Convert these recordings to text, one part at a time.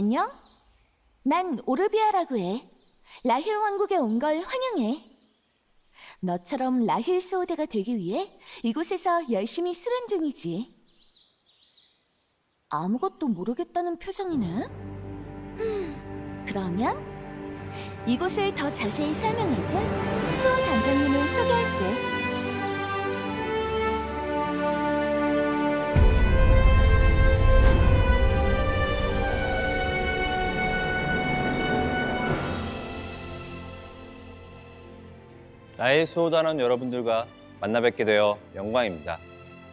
안녕? 난 오르비아라고 해. 라힐 왕국에 온 걸 환영해. 너처럼 라힐 수호대가 되기 위해 이곳에서 열심히 수련 중이지. 아무것도 모르겠다는 표정이네. 흠, 그러면 이곳을 더 자세히 설명해줄 수호 단장님을 소개할게. 나의 수호단원 여러분들과 만나 뵙게 되어 영광입니다.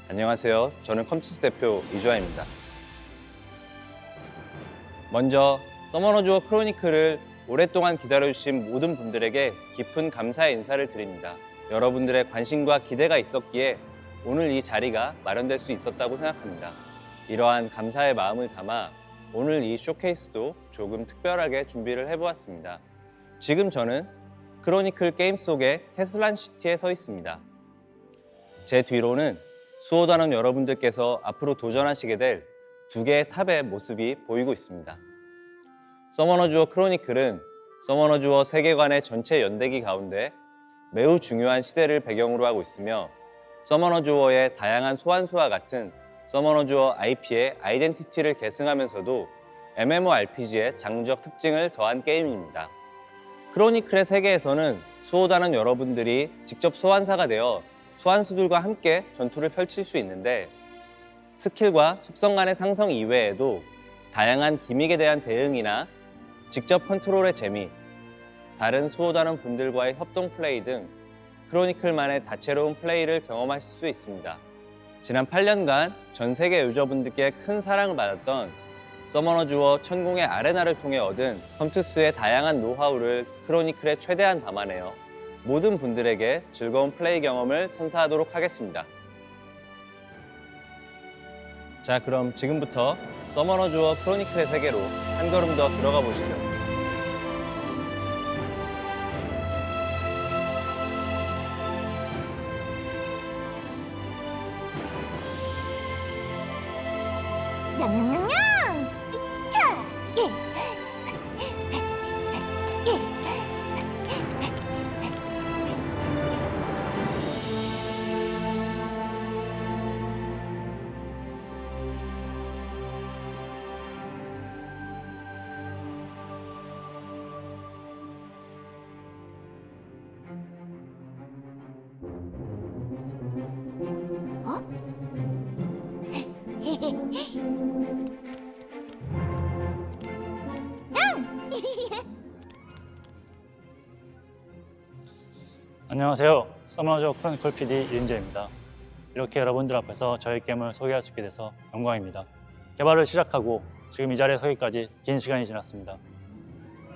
안녕하세요. 저는 컴투스 대표 이주아입니다. 먼저 서머너 주어 크로니클을 오랫동안 기다려주신 모든 분들에게 깊은 감사의 인사를 드립니다. 여러분들의 관심과 기대가 있었기에 오늘 이 자리가 마련될 수 있었다고 생각합니다. 이러한 감사의 마음을 담아 오늘 이 쇼케이스도 조금 특별하게 준비를 해보았습니다. 지금 저는 크로니클 게임 속의 캐슬란 시티에 서 있습니다. 제 뒤로는 수호단원 여러분들께서 앞으로 도전하시게 될 두 개의 탑의 모습이 보이고 있습니다. 서머너 주어 크로니클은 서머너 주어 세계관의 전체 연대기 가운데 매우 중요한 시대를 배경으로 하고 있으며 서머너 주어의 다양한 소환수와 같은 서머너 주어 IP의 아이덴티티를 계승하면서도 MMORPG의 장르적 특징을 더한 게임입니다. 크로니클의 세계에서는 수호단원 여러분들이 직접 소환사가 되어 소환수들과 함께 전투를 펼칠 수 있는데 스킬과 속성 간의 상성 이외에도 다양한 기믹에 대한 대응이나 직접 컨트롤의 재미, 다른 수호단원 분들과의 협동 플레이 등 크로니클만의 다채로운 플레이를 경험하실 수 있습니다. 지난 8년간 전 세계 유저분들께 큰 사랑을 받았던 서머너 주어 천공의 아레나를 통해 얻은 컴투스의 다양한 노하우를 크로니클에 최대한 담아내어 모든 분들에게 즐거운 플레이 경험을 선사하도록 하겠습니다. 자, 그럼 지금부터 서머너 주어 크로니클의 세계로 한 걸음 더 들어가 보시죠. 嘿。 안녕하세요. 서머저 크로니클 PD 이은재입니다. 이렇게 여러분들 앞에서 저희 게임을 소개할 수 있게 돼서 영광입니다. 개발을 시작하고 지금 이 자리에 서기까지 긴 시간이 지났습니다.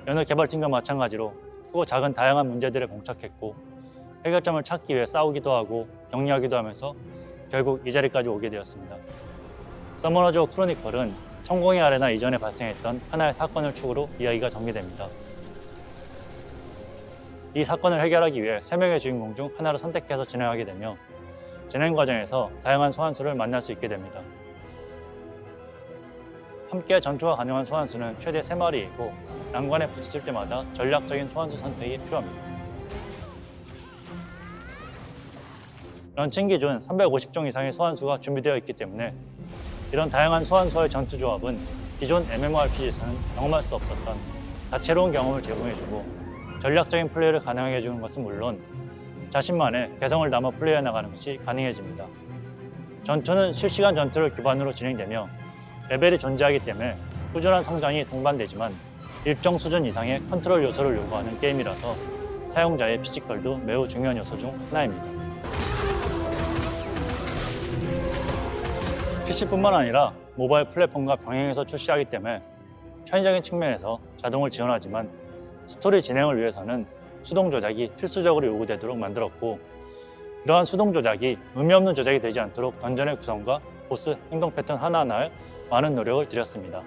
여느 개발팀과 마찬가지로 크고 작은 다양한 문제들에 봉착했고 해결점을 찾기 위해 싸우기도 하고 격려하기도 하면서 결국 이 자리까지 오게 되었습니다. 서머너즈 크로니클은 천공의 아레나 이전에 발생했던 하나의 사건을 축으로 이야기가 전개됩니다. 이 사건을 해결하기 위해 세 명의 주인공 중 하나를 선택해서 진행하게 되며 진행 과정에서 다양한 소환수를 만날 수 있게 됩니다. 함께 전투가 가능한 소환수는 최대 3마리이고 난관에 부딪힐 때마다 전략적인 소환수 선택이 필요합니다. 런칭 기준 350종 이상의 소환수가 준비되어 있기 때문에 이런 다양한 소환수와의 전투 조합은 기존 MMORPG에서는 경험할 수 없었던 다채로운 경험을 제공해주고 전략적인 플레이를 가능하게 해주는 것은 물론 자신만의 개성을 담아 플레이해 나가는 것이 가능해집니다. 전투는 실시간 전투를 기반으로 진행되며 레벨이 존재하기 때문에 꾸준한 성장이 동반되지만 일정 수준 이상의 컨트롤 요소를 요구하는 게임이라서 사용자의 피지컬도 매우 중요한 요소 중 하나입니다. PC뿐만 아니라 모바일 플랫폼과 병행해서 출시하기 때문에 편의적인 측면에서 자동을 지원하지만 스토리 진행을 위해서는 수동 조작이 필수적으로 요구되도록 만들었고 이러한 수동 조작이 의미 없는 조작이 되지 않도록 던전의 구성과 보스 행동 패턴 하나하나에 많은 노력을 들였습니다.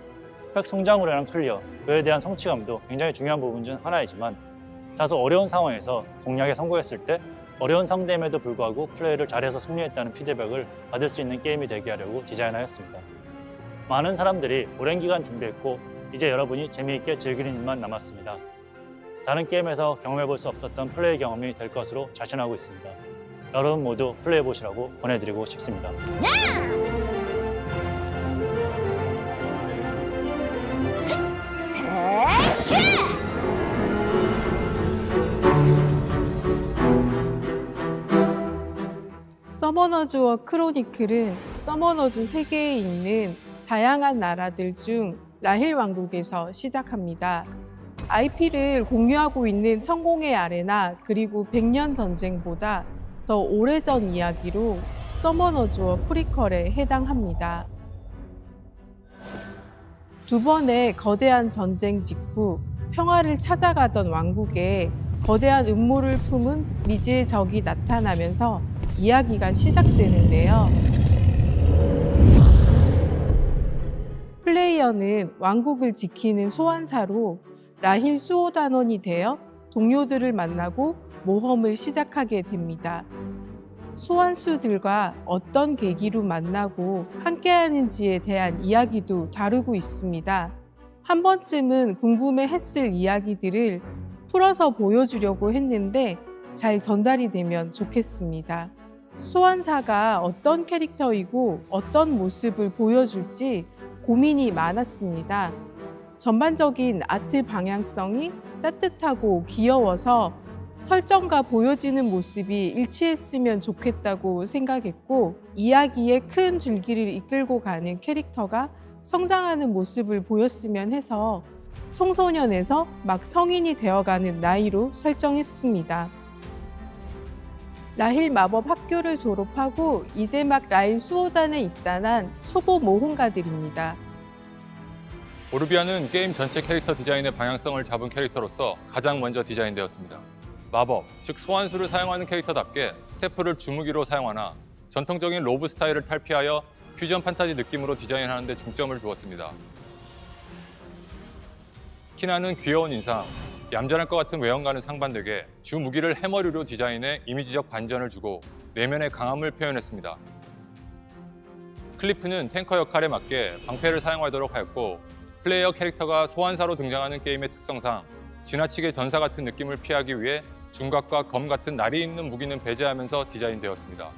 획 성장으로 인한 클리어, 그에 대한 성취감도 굉장히 중요한 부분 중 하나이지만 다소 어려운 상황에서 공략에 성공했을 때 어려운 상대임에도 불구하고 플레이를 잘해서 승리했다는 피드백을 받을 수 있는 게임이 되게 하려고 디자인하였습니다. 많은 사람들이 오랜 기간 준비했고 이제 여러분이 재미있게 즐기는 일만 남았습니다. 다른 게임에서 경험해볼 수 없었던 플레이 경험이 될 것으로 자신하고 있습니다. 여러분 모두 플레이해보시라고 보내드리고 싶습니다. 서머너즈와 크로니클은 서머너즈 세계에 있는 다양한 나라들 중 라힐 왕국에서 시작합니다. IP를 공유하고 있는 천공의 아레나 그리고 백년 전쟁보다 더 오래전 이야기로 서머너즈와 프리퀄에 해당합니다. 두 번의 거대한 전쟁 직후 평화를 찾아가던 왕국에 거대한 음모를 품은 미지의 적이 나타나면서 이야기가 시작되는데요. 플레이어는 왕국을 지키는 소환사로 라힐 수호 단원이 되어 동료들을 만나고 모험을 시작하게 됩니다. 소환수들과 어떤 계기로 만나고 함께하는지에 대한 이야기도 다루고 있습니다. 한 번쯤은 궁금해 했을 이야기들을 풀어서 보여주려고 했는데 잘 전달이 되면 좋겠습니다. 소환사가 어떤 캐릭터이고 어떤 모습을 보여줄지 고민이 많았습니다. 전반적인 아트 방향성이 따뜻하고 귀여워서 설정과 보여지는 모습이 일치했으면 좋겠다고 생각했고 이야기의 큰 줄기를 이끌고 가는 캐릭터가 성장하는 모습을 보였으면 해서 청소년에서 막 성인이 되어가는 나이로 설정했습니다. 라힐 마법 학교를 졸업하고 이제 막 라힐 수호단에 입단한 초보 모험가들입니다. 오르비아는 게임 전체 캐릭터 디자인의 방향성을 잡은 캐릭터로서 가장 먼저 디자인되었습니다. 마법, 즉 소환수를 사용하는 캐릭터답게 스태프를 주무기로 사용하나 전통적인 로브 스타일을 탈피하여 퓨전 판타지 느낌으로 디자인하는 데 중점을 두었습니다. 키나는 귀여운 인상, 얌전할 것 같은 외형과는 상반되게 주 무기를 해머리로 디자인해 이미지적 반전을 주고 내면의 강함을 표현했습니다. 클리프는 탱커 역할에 맞게 방패를 사용하도록 하였고 플레이어 캐릭터가 소환사로 등장하는 게임의 특성상 지나치게 전사 같은 느낌을 피하기 위해 중각과 검 같은 날이 있는 무기는 배제하면서 디자인되었습니다.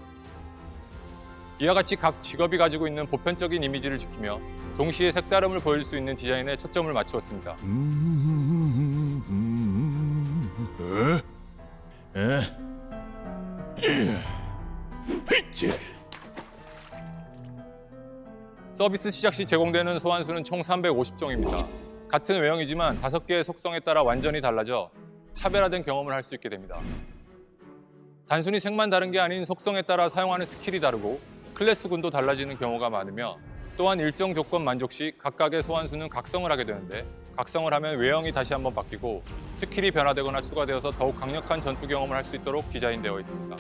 이와 같이 각 직업이 가지고 있는 보편적인 이미지를 지키며 동시에 색다름을 보일 수 있는 디자인에 초점을 맞추었습니다. 에? 에? 휘찌. 서비스 시작 시 제공되는 소환수는 총 350종입니다. 같은 외형이지만 다섯 개의 속성에 따라 완전히 달라져 차별화된 경험을 할 수 있게 됩니다. 단순히 색만 다른 게 아닌 속성에 따라 사용하는 스킬이 다르고 클래스군도 달라지는 경우가 많으며 또한 일정 조건 만족 시 각각의 소환수는 각성을 하게 되는데 각성을 하면 외형이 다시 한번 바뀌고 스킬이 변화되거나 추가되어서 더욱 강력한 전투 경험을 할 수 있도록 디자인되어 있습니다.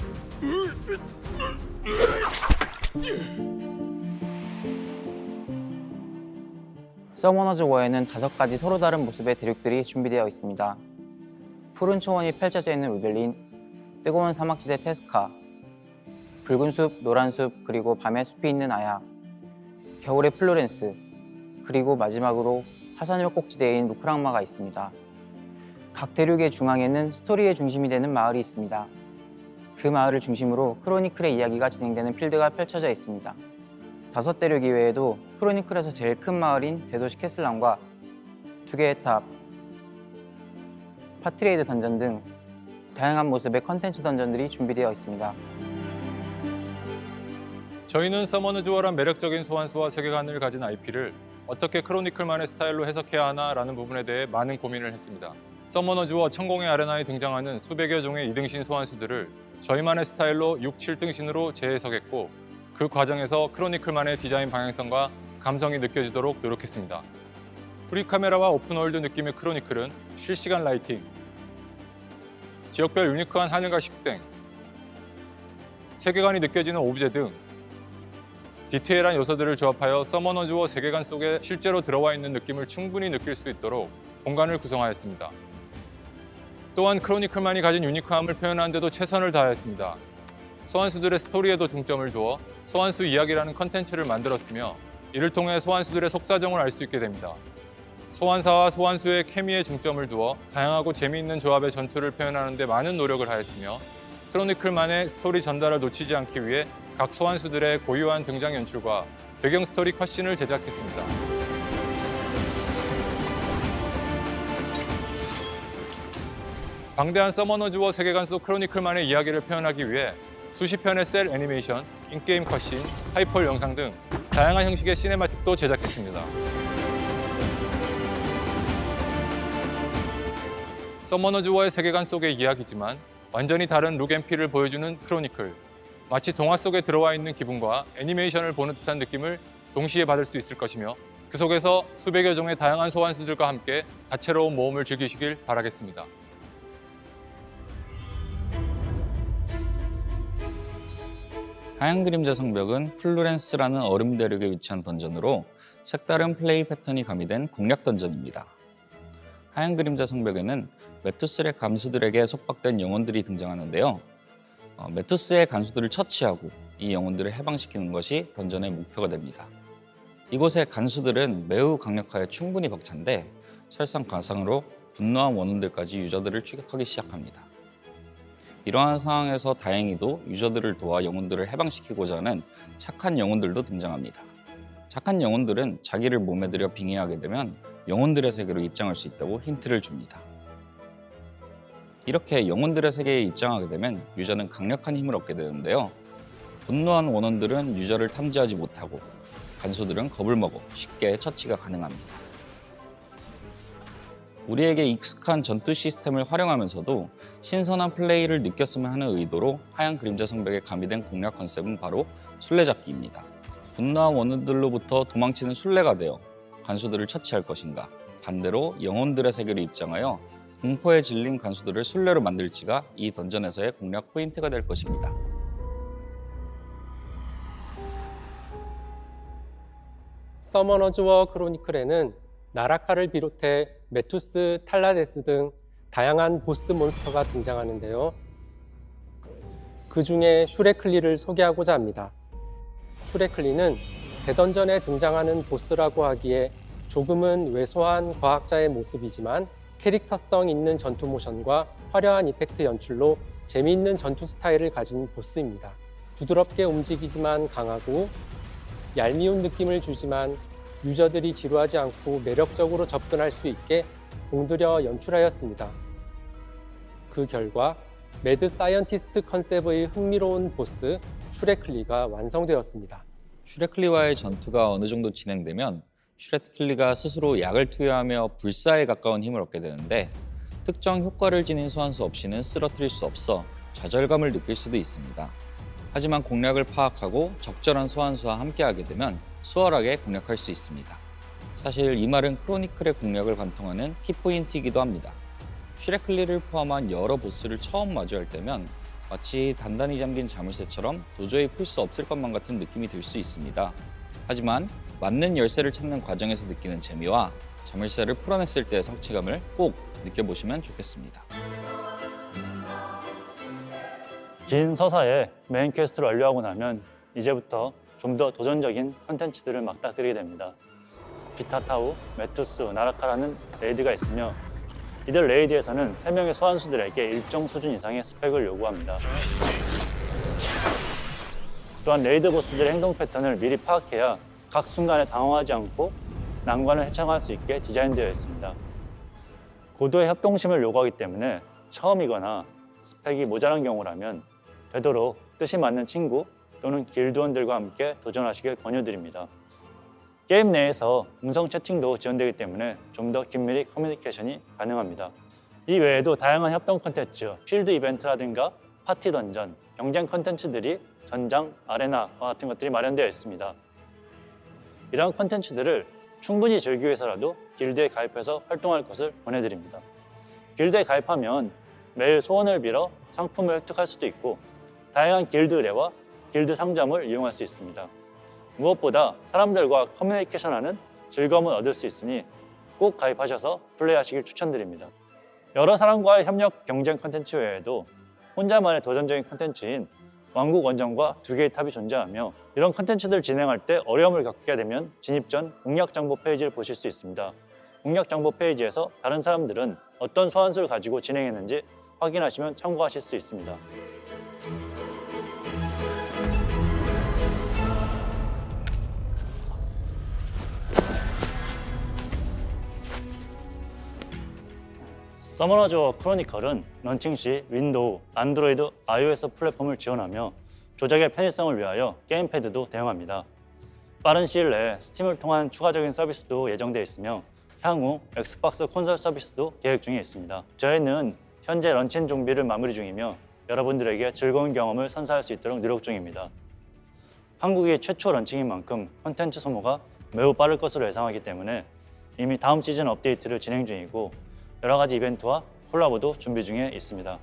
서머너즈 워에는 다섯 가지 서로 다른 모습의 대륙들이 준비되어 있습니다. 푸른 초원이 펼쳐져 있는 우들린, 뜨거운 사막지대 테스카, 붉은 숲, 노란 숲, 그리고 밤의 숲이 있는 아야, 겨울의 플로렌스, 그리고 마지막으로 화산혈 꼭지대인 루크랑마가 있습니다. 각 대륙의 중앙에는 스토리의 중심이 되는 마을이 있습니다. 그 마을을 중심으로 크로니클의 이야기가 진행되는 필드가 펼쳐져 있습니다. 다섯 대륙 이외에도 크로니클에서 제일 큰 마을인 대도시 캐슬람과 두 개의 탑, 파트레이드 던전 등 다양한 모습의 컨텐츠 던전들이 준비되어 있습니다. 저희는 서머너즈워란 매력적인 소환수와 세계관을 가진 IP를 어떻게 크로니클만의 스타일로 해석해야 하나라는 부분에 대해 많은 고민을 했습니다. 서머너즈워 천공의 아레나에 등장하는 수백여 종의 이등신 소환수들을 저희만의 스타일로 6, 7등신으로 재해석했고 그 과정에서 크로니클만의 디자인 방향성과 감성이 느껴지도록 노력했습니다. 프리카메라와 오픈월드 느낌의 크로니클은 실시간 라이팅, 지역별 유니크한 하늘과 식생, 세계관이 느껴지는 오브제 등 디테일한 요소들을 조합하여 서머너즈워 세계관 속에 실제로 들어와 있는 느낌을 충분히 느낄 수 있도록 공간을 구성하였습니다. 또한 크로니클만이 가진 유니크함을 표현하는 데도 최선을 다하였습니다. 소환수들의 스토리에도 중점을 두어 소환수 이야기라는 컨텐츠를 만들었으며 이를 통해 소환수들의 속사정을 알 수 있게 됩니다. 소환사와 소환수의 케미에 중점을 두어 다양하고 재미있는 조합의 전투를 표현하는 데 많은 노력을 하였으며 크로니클만의 스토리 전달을 놓치지 않기 위해 각 소환수들의 고유한 등장 연출과 배경 스토리 컷신을 제작했습니다. 방대한 서머너즈워 세계관 속 크로니클만의 이야기를 표현하기 위해 수십 편의 셀 애니메이션, 인게임 컷신, 하이펄 영상 등 다양한 형식의 시네마틱도 제작했습니다. 서머너즈워의 세계관 속의 이야기지만 완전히 다른 룩앤필을 보여주는 크로니클. 마치 동화 속에 들어와 있는 기분과 애니메이션을 보는 듯한 느낌을 동시에 받을 수 있을 것이며 그 속에서 수백여 종의 다양한 소환수들과 함께 다채로운 모험을 즐기시길 바라겠습니다. 하얀 그림자 성벽은 플루렌스라는 얼음 대륙에 위치한 던전으로 색다른 플레이 패턴이 가미된 공략 던전입니다. 하얀 그림자 성벽에는 메투스의 감수들에게 속박된 영혼들이 등장하는데요. 어, 메투스의 간수들을 처치하고 이 영혼들을 해방시키는 것이 던전의 목표가 됩니다. 이곳의 간수들은 매우 강력하여 충분히 벅찬데 설상가상으로 분노한 원혼들까지 유저들을 추격하기 시작합니다. 이러한 상황에서 다행히도 유저들을 도와 영혼들을 해방시키고자 하는 착한 영혼들도 등장합니다. 착한 영혼들은 자기를 몸에 들여 빙의하게 되면 영혼들의 세계로 입장할 수 있다고 힌트를 줍니다. 이렇게 영혼들의 세계에 입장하게 되면 유저는 강력한 힘을 얻게 되는데요. 분노한 원혼들은 유저를 탐지하지 못하고 간수들은 겁을 먹어 쉽게 처치가 가능합니다. 우리에게 익숙한 전투 시스템을 활용하면서도 신선한 플레이를 느꼈으면 하는 의도로 하얀 그림자 성벽에 가미된 공략 컨셉은 바로 술래잡기입니다. 분노한 원혼들로부터 도망치는 술래가 되어 간수들을 처치할 것인가 반대로 영혼들의 세계로 입장하여 공포에 질린 간수들을 술래로 만들지가 이 던전에서의 공략 포인트가 될 것입니다. 서머너즈워 크로니클에는 나라카를 비롯해 메투스, 탈라데스 등 다양한 보스 몬스터가 등장하는데요. 그 중에 슈레클리를 소개하고자 합니다. 슈레클리는 대던전에 등장하는 보스라고 하기에 조금은 왜소한 과학자의 모습이지만 캐릭터성 있는 전투 모션과 화려한 이펙트 연출로 재미있는 전투 스타일을 가진 보스입니다. 부드럽게 움직이지만 강하고 얄미운 느낌을 주지만 유저들이 지루하지 않고 매력적으로 접근할 수 있게 공들여 연출하였습니다. 그 결과 매드 사이언티스트 컨셉의 흥미로운 보스 슈레클리가 완성되었습니다. 슈레클리와의 전투가 어느 정도 진행되면 슈레클리가 스스로 약을 투여하며 불사에 가까운 힘을 얻게 되는데 특정 효과를 지닌 소환수 없이는 쓰러뜨릴 수 없어 좌절감을 느낄 수도 있습니다. 하지만 공략을 파악하고 적절한 소환수와 함께하게 되면 수월하게 공략할 수 있습니다. 사실 이 말은 크로니클의 공략을 관통하는 키포인트이기도 합니다. 슈레클리를 포함한 여러 보스를 처음 마주할 때면 마치 단단히 잠긴 자물쇠처럼 도저히 풀 수 없을 것만 같은 느낌이 들 수 있습니다. 하지만 맞는 열쇠를 찾는 과정에서 느끼는 재미와 자물쇠를 풀어냈을 때의 성취감을 꼭 느껴보시면 좋겠습니다. 긴 서사에 메인 퀘스트를 완료하고 나면 이제부터 좀 더 도전적인 컨텐츠들을 막다들이게 됩니다. 비타타우, 메투스, 나라카라는 레이드가 있으며 이들 레이드에서는 3명의 소환수들에게 일정 수준 이상의 스펙을 요구합니다. 또한 레이드 보스들의 행동 패턴을 미리 파악해야 각 순간에 당황하지 않고 난관을 헤쳐갈 수 있게 디자인되어 있습니다. 고도의 협동심을 요구하기 때문에 처음이거나 스펙이 모자란 경우라면 되도록 뜻이 맞는 친구 또는 길드원들과 함께 도전하시길 권유드립니다. 게임 내에서 음성 채팅도 지원되기 때문에 좀 더 긴밀히 커뮤니케이션이 가능합니다. 이 외에도 다양한 협동 콘텐츠, 필드 이벤트라든가 파티 던전, 경쟁 콘텐츠들이 전장, 아레나와 같은 것들이 마련되어 있습니다. 이러한 콘텐츠들을 충분히 즐기기 위해서라도 길드에 가입해서 활동할 것을 권해드립니다. 길드에 가입하면 매일 소원을 빌어 상품을 획득할 수도 있고 다양한 길드 의뢰와 길드 상점을 이용할 수 있습니다. 무엇보다 사람들과 커뮤니케이션하는 즐거움을 얻을 수 있으니 꼭 가입하셔서 플레이하시길 추천드립니다. 여러 사람과의 협력 경쟁 컨텐츠 외에도 혼자만의 도전적인 컨텐츠인 왕국 원정과 두 개의 탑이 존재하며 이런 컨텐츠들 진행할 때 어려움을 겪게 되면 진입 전 공략 정보 페이지를 보실 수 있습니다. 공략 정보 페이지에서 다른 사람들은 어떤 소환수를 가지고 진행했는지 확인하시면 참고하실 수 있습니다. 서머너즈와 크로니컬은 런칭 시 윈도우, 안드로이드, iOS 플랫폼을 지원하며 조작의 편의성을 위하여 게임패드도 대응합니다. 빠른 시일 내에 스팀을 통한 추가적인 서비스도 예정되어 있으며 향후 엑스박스 콘솔 서비스도 계획 중에 있습니다. 저희는 현재 런칭 준비를 마무리 중이며 여러분들에게 즐거운 경험을 선사할 수 있도록 노력 중입니다. 한국의 최초 런칭인 만큼 콘텐츠 소모가 매우 빠를 것으로 예상하기 때문에 이미 다음 시즌 업데이트를 진행 중이고 여러 가지 이벤트와 콜라보도 준비 중에 있습니다.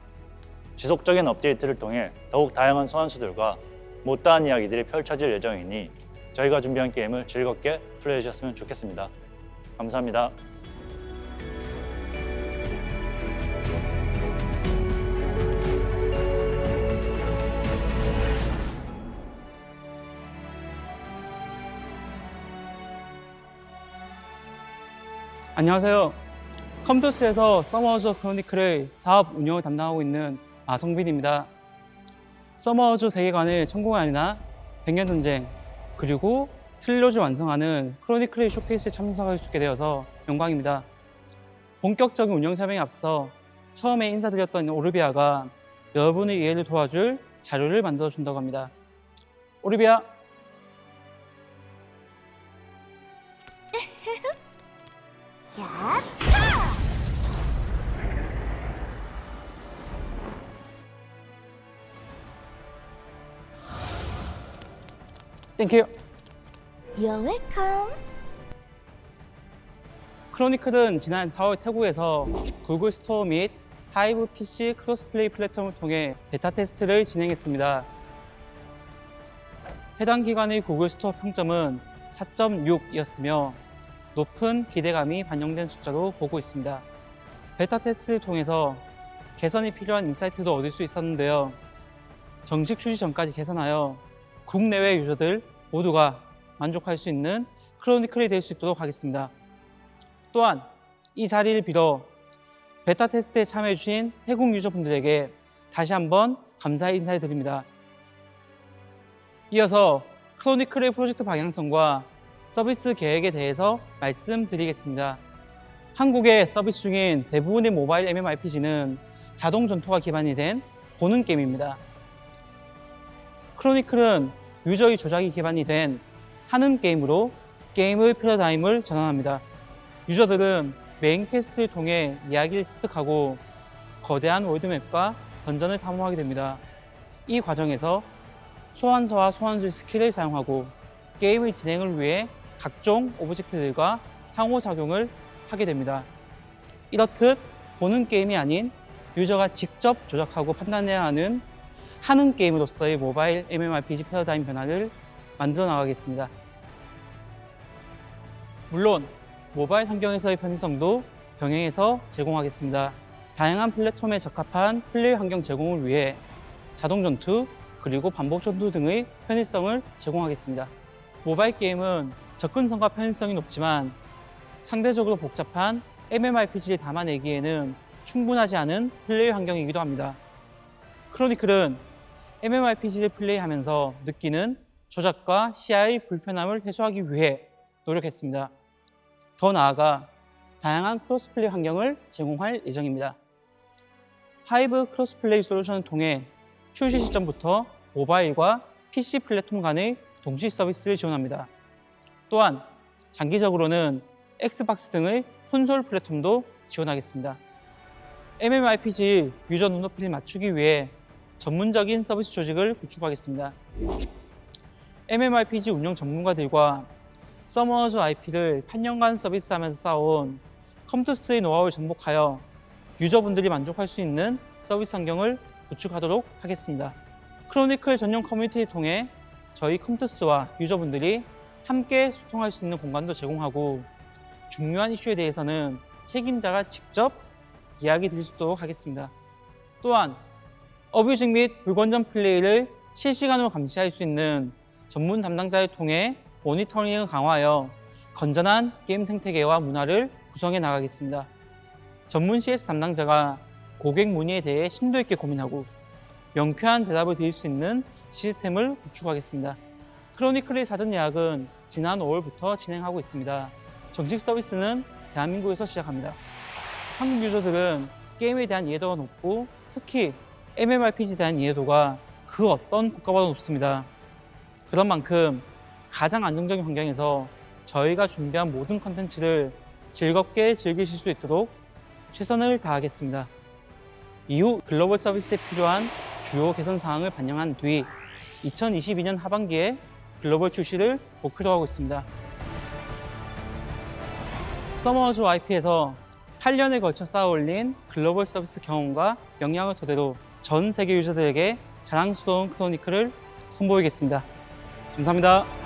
지속적인 업데이트를 통해 더욱 다양한 소환수들과 못다한 이야기들이 펼쳐질 예정이니 저희가 준비한 게임을 즐겁게 플레이해 주셨으면 좋겠습니다. 감사합니다. 안녕하세요. 컴퓨터스에서 서머즈 크로니클의 사업 운영을 담당하고 있는 마성빈입니다. 서머즈 세계관의 천공이 아니나 백년 전쟁 그리고 트릴로지 완성하는 크로니클의 쇼케이스에 참석할 수 있게 되어서 영광입니다. 본격적인 운영 설명에 앞서 처음에 인사드렸던 오르비아가 여러분의 이해를 도와줄 자료를 만들어 준다고 합니다. 오르비아 땡큐. You're welcome. 크로니클은 지난 4월 태국에서 구글 스토어 및 하이브 PC 크로스플레이 플랫폼을 통해 베타 테스트를 진행했습니다. 해당 기관의 구글 스토어 평점은 4.6이었으며 높은 기대감이 반영된 숫자로 보고 있습니다. 베타 테스트를 통해서 개선이 필요한 인사이트도 얻을 수 있었는데요. 정식 출시 전까지 개선하여 국내외 유저들 모두가 만족할 수 있는 크로니클이 될 수 있도록 하겠습니다. 또한 이 자리를 빌어 베타 테스트에 참여해 주신 태국 유저분들에게 다시 한번 감사의 인사를 드립니다. 이어서 크로니클의 프로젝트 방향성과 서비스 계획에 대해서 말씀드리겠습니다. 한국의 서비스 중인 대부분의 모바일 MMORPG는 자동 전투가 기반이 된 보는 게임입니다. 크로니클은 유저의 조작이 기반이 된 하는 게임으로 게임의 패러다임을 전환합니다. 유저들은 메인 퀘스트를 통해 이야기를 습득하고 거대한 월드맵과 던전을 탐험하게 됩니다. 이 과정에서 소환서와 소환술 스킬을 사용하고 게임의 진행을 위해 각종 오브젝트들과 상호작용을 하게 됩니다. 이렇듯 보는 게임이 아닌 유저가 직접 조작하고 판단해야 하는 하는 게임으로서의 모바일 MMORPG 패러다임 변화를 만들어 나가겠습니다. 물론 모바일 환경에서의 편의성도 병행해서 제공하겠습니다. 다양한 플랫폼에 적합한 플레이 환경 제공을 위해 자동 전투 그리고 반복 전투 등의 편의성을 제공하겠습니다. 모바일 게임은 접근성과 편의성이 높지만 상대적으로 복잡한 MMORPG를 담아내기에는 충분하지 않은 플레이 환경이기도 합니다. 크로니클은 MMORPG를 플레이하면서 느끼는 조작과 시야의 불편함을 해소하기 위해 노력했습니다. 더 나아가 다양한 크로스플레이 환경을 제공할 예정입니다. 하이브 크로스플레이 솔루션을 통해 출시 시점부터 모바일과 PC 플랫폼 간의 동시 서비스를 지원합니다. 또한 장기적으로는 엑스박스 등의 콘솔 플랫폼도 지원하겠습니다. MMORPG 유저 눈높이를 맞추기 위해 전문적인 서비스 조직을 구축하겠습니다. MMORPG 운영 전문가들과 서머즈 IP를 8년간 서비스하면서 쌓아온 컴투스의 노하우를 접목하여 유저분들이 만족할 수 있는 서비스 환경을 구축하도록 하겠습니다. 크로니클 전용 커뮤니티를 통해 저희 컴투스와 유저분들이 함께 소통할 수 있는 공간도 제공하고 중요한 이슈에 대해서는 책임자가 직접 이야기 드릴 수 있도록 하겠습니다. 또한 어뷰징 및 불건전 플레이를 실시간으로 감시할 수 있는 전문 담당자를 통해 모니터링을 강화하여 건전한 게임 생태계와 문화를 구성해 나가겠습니다. 전문 CS 담당자가 고객 문의에 대해 심도 있게 고민하고 명쾌한 대답을 드릴 수 있는 시스템을 구축하겠습니다. 크로니클의 사전 예약은 지난 5월부터 진행하고 있습니다. 정식 서비스는 대한민국에서 시작합니다. 한국 유저들은 게임에 대한 이해도가 높고 특히 MMORPG에 대한 이해도가 그 어떤 국가보다 높습니다. 그런 만큼 가장 안정적인 환경에서 저희가 준비한 모든 컨텐츠를 즐겁게 즐기실 수 있도록 최선을 다하겠습니다. 이후 글로벌 서비스에 필요한 주요 개선 사항을 반영한 뒤 2022년 하반기에 글로벌 출시를 목표로 하고 있습니다. 서머즈 IP에서 8년에 걸쳐 쌓아 올린 글로벌 서비스 경험과 역량을 토대로 전 세계 유저들에게 자랑스러운 크로니클을 선보이겠습니다. 감사합니다.